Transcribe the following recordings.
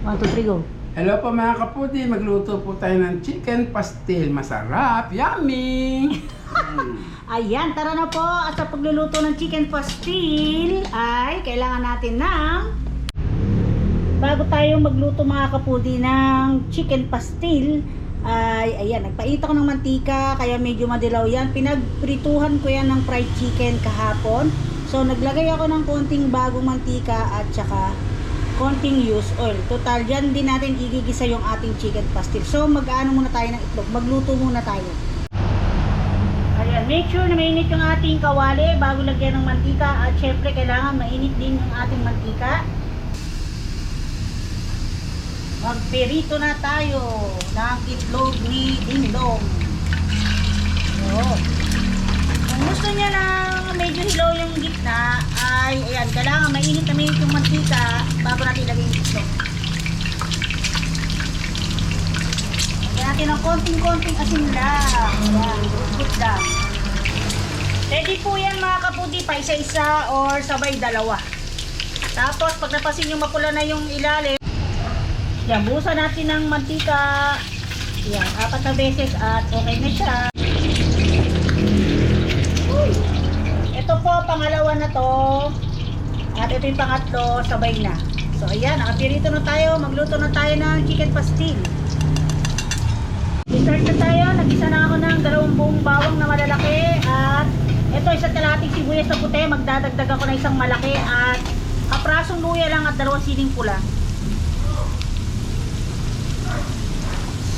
One, two, three, go. Hello po mga kapudi, magluto po tayo ng chicken pastil. Masarap, yummy! Ayan, tara na po. At sa pagluluto ng chicken pastil ay kailangan natin ng bago tayo magluto mga kapudi ng chicken pastil ay ayan, nagpainit ako ng mantika kaya medyo madilaw yan. Pinagprituhan ko yan ng fried chicken kahapon. So naglagay ako ng konting bagong mantika at saka konting used oil. Total, dyan din natin igigisa yung ating chicken pastil. So mag-ano muna tayo ng itlog. Magluto muna tayo. Ayan, make sure na mainit yung ating kawali bago lagyan ng mantika at syempre kailangan mainit din yung ating mantika. Magperito na tayo ng itlog ni Ding Dong. Yun. Kung gusto niya na medyo hilaw yung gitna, ay ayan, kailangan mainit na mainit yung mantika bago natin ilagay yung itlog. Lagyan natin ng konting-konting asin lang. Ayan, good lang. Ready po yan mga kapudi pa isa-isa or sabay dalawa. Tapos pag napasin yung mapula na yung ilalim, yan, buhusan natin ng mantika. Yan, apat na beses at okay na siya. Uy. Ito po, pangalawa na to. At ito yung pangatlo, sabay na. So ayan, nakapirito na tayo. Magluto na tayo ng chicken pastil. Start na tayo. Nagisa na ako ng dalawang buong bawang na malalaki. At ito, isang kalating sibuyas na puti. Magdadagdag ako ng isang malaki. At kaprasong luya lang at dalawang siling pula.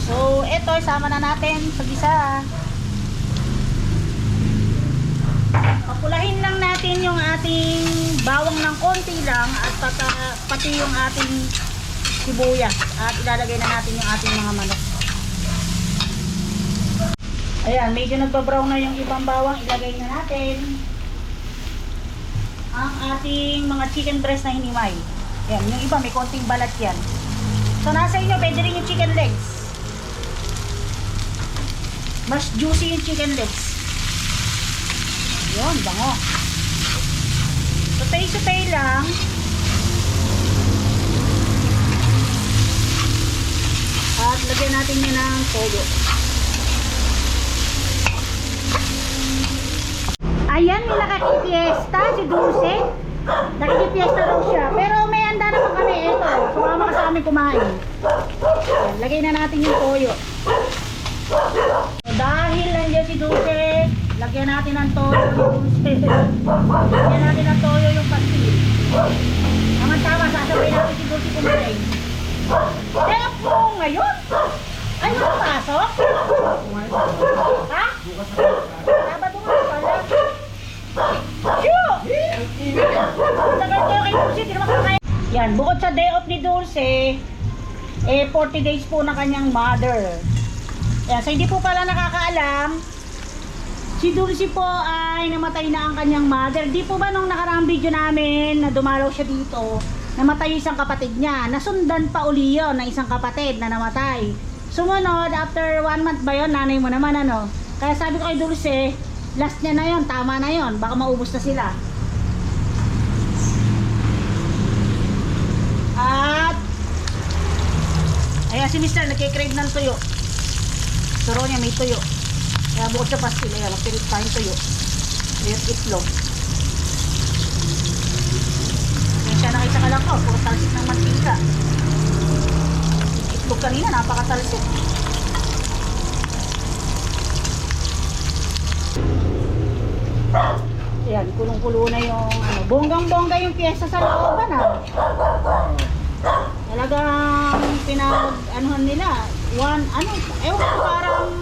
So, ito, isama na natin sa gisa. Papulahin lang natin yung ating bawang ng konti lang at pata, pati yung ating sibuyas. At ilalagay na natin yung ating mga manok. Ayan, medyo nagbabrown na yung ibang bawang. Ilagay na natin ang ating mga chicken breast na hinimay. Ayan, yung iba may konting balat yan. So, nasa inyo, pwede rin yung chicken legs. Mas juicy yung chicken legs. Yun, bango. Sutay-sutay lang. At lagyan natin yun ng toyo. Ayan, may nakakipiesta si Dulce. Nakikipiesta daw siya. Pero may handa naman kami. Ito, sumama ka sa amin kumain. Ayan, lagay na natin yung toyo. So, dahil nandiyan si Dulce, lagyan natin ng toyo si Dulce. lagyan natin ng toyo yung pastil. Tama-tama, sasabay natin si Dulce kumain. Eh, po ngayon? Ay, nakapasok? Ha? Sabado nga pala. Shoo! Tagal kayo kay Dulce, di naman kaya. Yan, bukod sa day off ni Dulce, eh 40 days po na kanyang mother. Yan, so hindi po pala nakakaalam, si Dulce po ay namatay na ang kanyang mother. Di po ba nung nakaraang video namin na dumalaw siya dito, namatay isang kapatid niya. Nasundan pa uli yun na isang kapatid na namatay. Sumunod, after one month ba yun, nanay mo naman ano. Kaya sabi ko kay Dulce, last niya na yon, tama na yon, baka maubos na sila. At Ayan si Mr. nagkikrave ng tuyo. Turo niya may tuyo. Kaya bukod sa pastil, ayan, magpilit tayong tuyo. Ayan, itlog. Ayan siya nakita ka lang ko, puro talsik ng mantika. Itlog kanina, napakatalsik. Ayan, kulong-kulo na yung ano, bonggang-bongga yung pyesa sa looban ah. Talagang pinag anuhan nila. One ano, ewan parang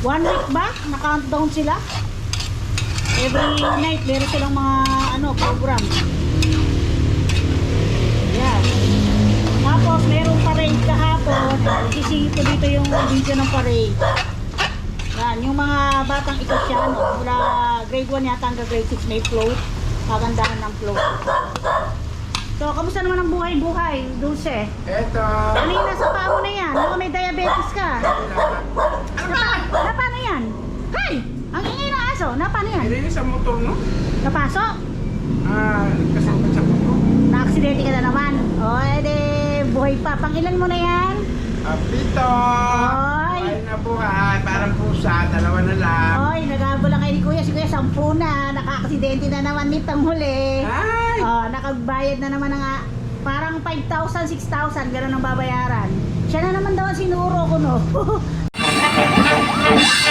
one week ba? Na-countdown sila. Every night meron silang mga ano, program. Yan. Tapos meron parade kahapon. Isisingit ko dito yung video ng parade. Yan, yung mga batang ikosyano, mula grade 1 yata hanggang grade 6 may float. Kagandahan ng float. So, kamusta naman ang buhay-buhay, Dulce? Eto. Ano yung nasa paa mo na yan? Baka may diabetes ka. Ano ba? Na paano yan? Hay! Ang ingay ng aso, na paano yan? Hindi sa motor, no? Napasok? Ah, kasama sa motor. Na-aksidente ka na naman. O, edi, buhay pa. Pang ilan mo na yan? Apito! Ay. Buhay na buhay. Parang pusa. Dalawa na lang. Oy, nagabo lang kayo ni Kuya. Si Kuya, sampu na. Naka-aksidente na naman nitong huli. Ay! Oh, nakagbayad na naman ng ah, parang 5,000, 6,000, gano'n ang babayaran. Siya na naman daw ang sinuro ko, no?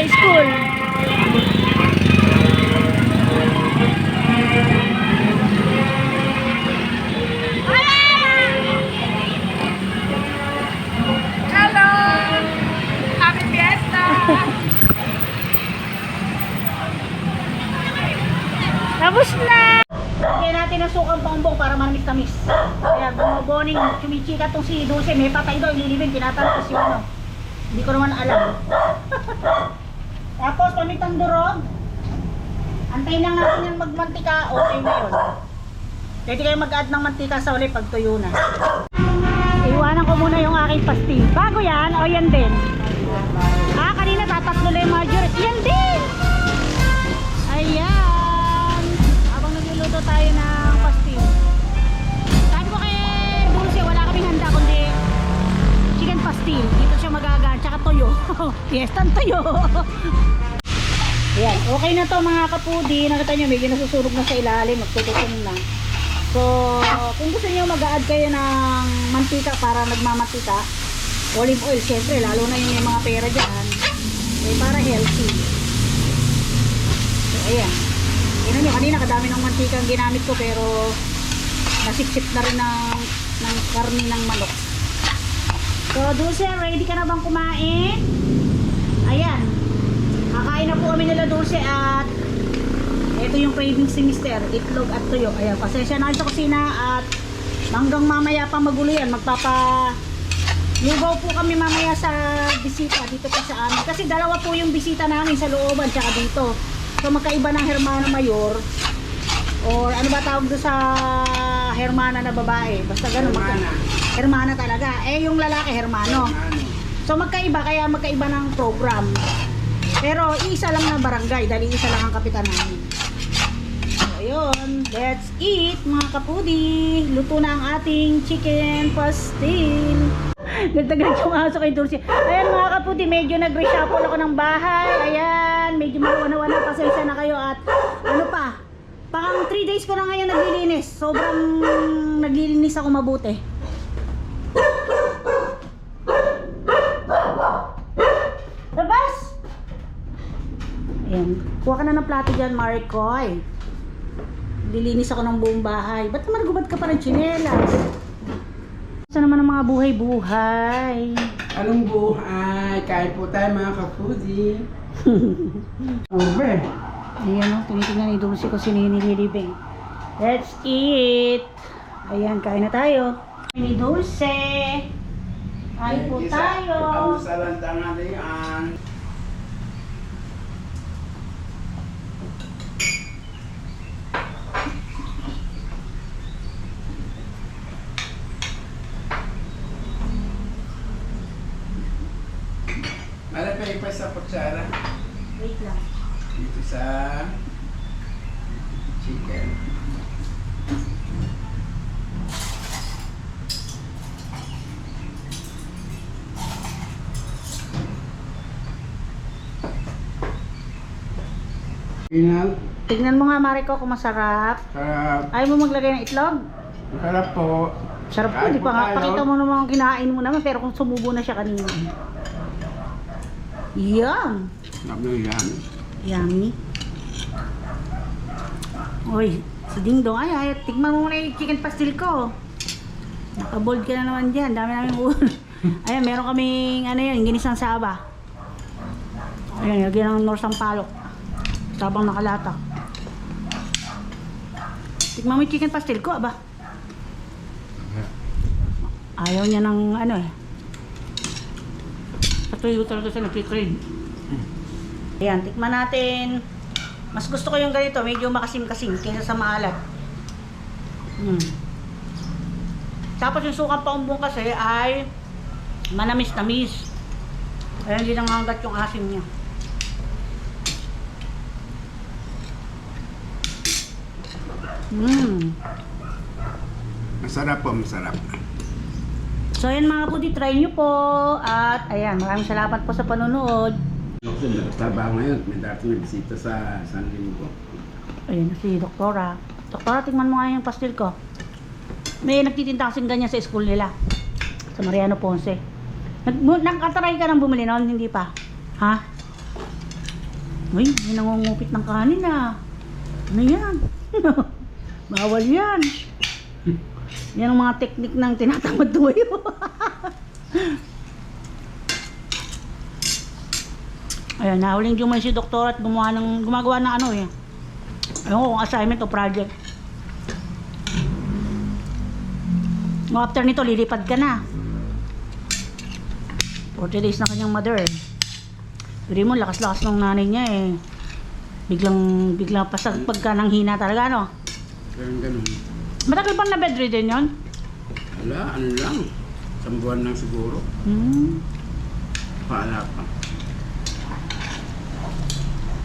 ano to ah, sa school? Tapos na! Lagyan natin ng sukang bongbong para manamis-tamis. Kaya bumoboning, chumichika tong si Dulce. May patay daw, ililibing, tinatanong si ano. Hindi ko naman alam. Tapos, pamitang durog. Antayin lang natin yung magmantika. Okay na yun. Pwede kayo mag-add ng mantika sa uli pag tuyo na. Iwanan ko muna yung aking pastil. Bago yan, o yan din. Mga kapudi. Nakita nyo, medyo nasusunog na sa ilalim. Magtututong na. So, kung gusto niyo mag-add kayo ng mantika para nagmamantika, olive oil, syempre, lalo na yung, mga pera dyan, eh, para healthy. So, ayan. Tingnan nyo, kanina kadami ng mantika ang ginamit ko, pero nasipsip na rin ng, ng karni ng manok. So, Dulce, ready ka na bang kumain? Ayan. Kakain na po kami nila Dulce at ito yung cravings si Mister, itlog at tuyo. Ayan, pasensya na sa kusina at hanggang mamaya pa magulo yan. Magpapa lugaw po kami mamaya sa bisita dito po sa amin. Kasi dalawa po yung bisita namin sa looban tsaka dito. So magkaiba ng Hermana Mayor or ano ba tawag doon sa Hermana na babae. Basta ganun. Hermana. Hermana talaga. Eh yung lalaki Hermano. Ano? So magkaiba kaya magkaiba ng program. Pero isa lang na barangay dahil isa lang ang kapitan namin. So ayun, let's eat mga kapudi. Luto na ang ating chicken pastil. Nagtagal yung aso kay Dulce. Ayan mga kapudi, medyo nag-reshuffle ako ng bahay. Ayan, medyo maluwana-wana. Pasensya na kayo at ano pa, pang 3 days ko na ngayon naglilinis. Sobrang naglilinis ako mabuti. Labas! Ayan. Kuha ka na ng plato dyan, Marikoy. Lilinis ako ng buong bahay. Ba't naman gubad ka pa ng tsinelas? Sa naman ang mga buhay-buhay. Anong buhay? Kain po tayo mga ka-foodie. Ube. Ayan o, tinitingnan ni Dulce ko sino yung nililibing. Let's eat! Ayan, kain na tayo. Ni Dulce! Kain po tayo! Ang salandang yan. Malapay pa sa kutsara Wait lang. dito sa chicken. Pinal, Tignan mo nga, Mariko, kung masarap. sarap, Ayaw mo maglagay ng itlog? sarap po. Sarap po, di pa nga. Pakita mo naman kung kinain mo naman, pero kung sumubo na siya kanina. Yum! Sarap na yan. Yummy. Uy, si Ding Dong, ay, ay, tikman mo muna yung chicken pastil ko. Nakabold ka na naman dyan, dami namin ulo. Ayan, meron kaming, ano yan, ginisang saba. Ayan, lagyan ng norsang palok. Tabang nakalata. Tikman mo yung chicken pastil ko, aba. Ayaw niya ng, ano eh. Patuyo talaga siya nagkikrave. Ayan, tikman natin. Mas gusto ko yung ganito, medyo makasim-kasim kaysa sa maalat. Hmm. Tapos yung sukang paumbong kasi ay manamis-namis. Kaya hindi nangangat yung asim niya. Hmm. Masarap po, masarap. So ayan mga pudi, try nyo po. At ayan, maraming salamat po sa panonood. Kasi nagtaba ngayon, may dating may bisita sa San Linggo. Ayun, si Doktora. Doktora, tingnan mo nga yung pastil ko. May nagtitinda kasing ganyan sa school nila. Sa Mariano Ponce. Nag Nakatry ka nang bumili noon, hindi pa? Ha? Uy, may nangungupit ng kanin ah. Ano yan? Bawal yan. Yan ang mga teknik ng tinatamad tumayo. Ayan, nahuling duman si doktor at gumawa ng, gumagawa ng ano eh. Ayun ko kung assignment o project. No, after nito, lilipad ka na. 40 days na kanyang mother. Pero mo, lakas-lakas ng nanay niya eh. Biglang, biglang pasag pagka nang hina talaga, no? Ganun, ganun. Matagal bang na bedridden yon? Wala, ano lang. Isang buwan lang siguro. Hmm. Paala pa.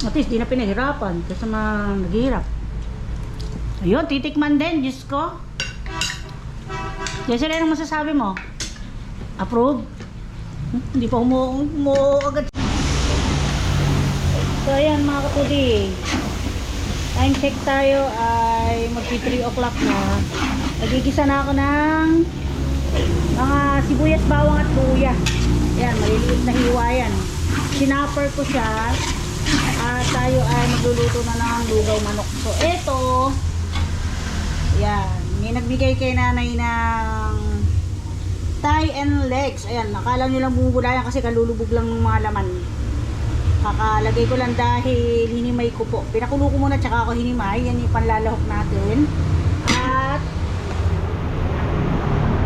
At least, di na pinahirapan. Kasi ma naghihirap. Ayun, titikman din, Diyos ko. Jessel, anong masasabi mo? Approve? Hmm, Hindi pa umu, umu agad. So, ayan mga kapudi. Time check tayo ay magpi 3 o'clock na. Nagigisa na ako ng mga sibuyas, bawang at luya. Ayan, maliliit na hiwa yan. Sinapper ko siya at tayo ay magluluto na ng lugaw manok. So, eto, yan, may nagbigay kay nanay ng thigh and legs. Ayan, nakala nyo lang bumubulayan kasi kalulubog lang ng mga laman. Kakalagay ko lang dahil hinimay ko po. Pinakulo ko muna tsaka ako hinimay. Yan yung panlalahok natin. At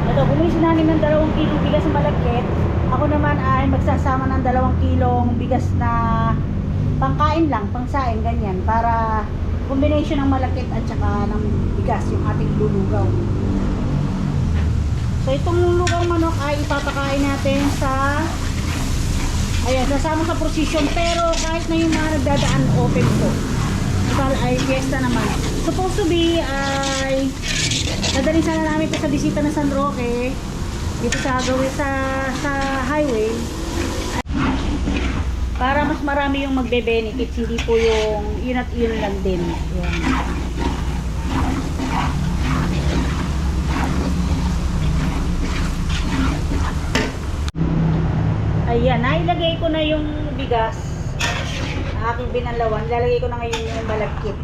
ito, bumili si nanay ng dalawang kilong bigas na malagkit. Ako naman ay magsasama ng dalawang kilong bigas na pangkain lang, pangsain, ganyan. Para combination ng malakit at saka ng bigas, yung ating lulugaw. So itong lugaw manok ay ipapakain natin sa ayan, sasama sa procession pero kahit na yung mga nagdadaan open po. Total ay fiesta naman. Supposed to be ay dadalhin sana namin ito sa bisita ng San Roque dito sa gawin sa sa highway para mas marami yung magbe-benefits, hindi po yung yun at yun lang din. Yan. Ayan, nailagay ko na yung bigas na aking binalawan. Lalagay ko na ngayon yung malagkit.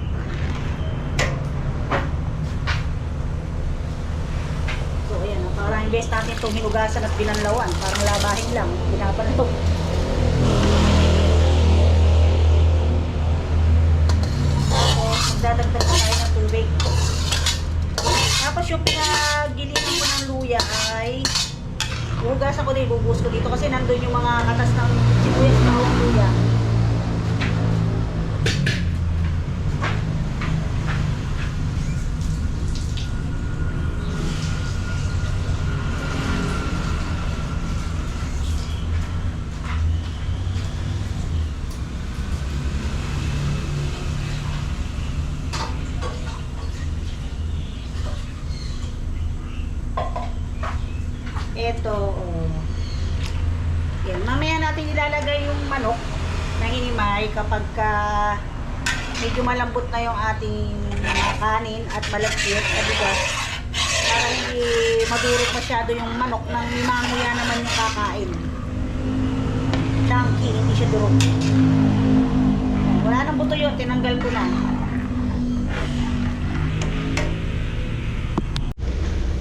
So, ayan, para imbes natin itong hinugasan at binanlawan. Parang labahin lang. Binabaltok. Tapos, magdadagdag na tayo ng tubig. Tapos yung pinagilinan ko ng luya ay hugasan ko din, bubuhos ko dito kasi nandun yung mga katas ng sibuyas na luya. Ito, oh. Yan. Mamaya natin ilalagay yung manok na hinimay kapag ka medyo malambot na yung ating kanin at malagkit at bigas para hindi madurog masyado yung manok nang mimanguya naman yung kakain. Chunky, hindi siya durog. Wala nang buto yun, tinanggal ko na.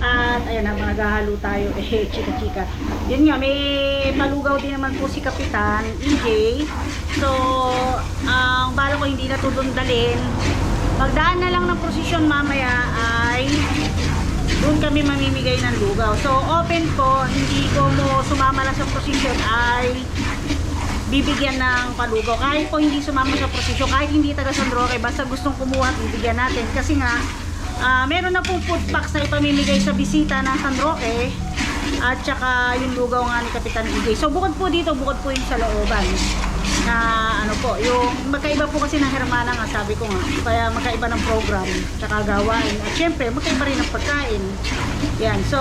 At ayan habang naghahalo tayo, eh, chika-chika. Yun nga, may palugaw din naman po si Kapitan, EJ. So, ang bala ko hindi na Magdaan na lang ng prosesyon mamaya ay doon kami mamimigay ng lugaw. So, open ko, hindi ko mo sumama lang sa prosesyon ay bibigyan ng palugaw. Kahit po hindi sumama sa prosesyon, kahit hindi taga San Roque, basta gustong kumuha at bibigyan natin. Kasi nga, ah, meron na pong food packs na ipamimigay sa bisita ng San Roque at saka yung lugaw nga ni Kapitan EJ. So bukod po dito, bukod po yung sa looban na ano po, yung magkaiba po kasi ng Hermana nga sabi ko nga, kaya magkaiba ng program tsaka gawain. At syempre magkaiba rin ng pagkain. Yan, so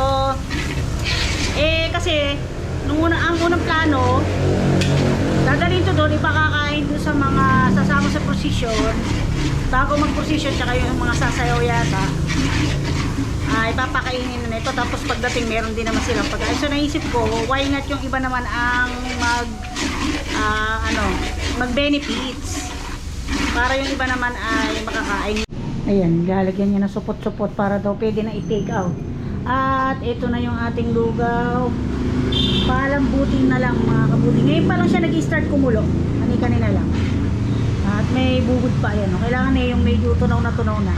eh kasi nung una, ang unang plano dadalhin to doon, ipakakain doon sa mga sasama sa prosesyon. Bago mag-prosesyon tsaka yung mga sasayaw yata ay papakainin na nito. Tapos pagdating meron din naman silang pagkain. So naisip ko why not yung iba naman ang mag ah, ano mag benefits para yung iba naman ay makakain. Ayan lalagyan niya ng supot-supot para daw pwede na i-take out. At ito na yung ating lugaw. Palambutin na lang mga kabuti. Ngayon pa lang siya nag-start kumulo. Kanina lang. At may bubod pa yan kailangan na yung medyo tunaw na tunaw na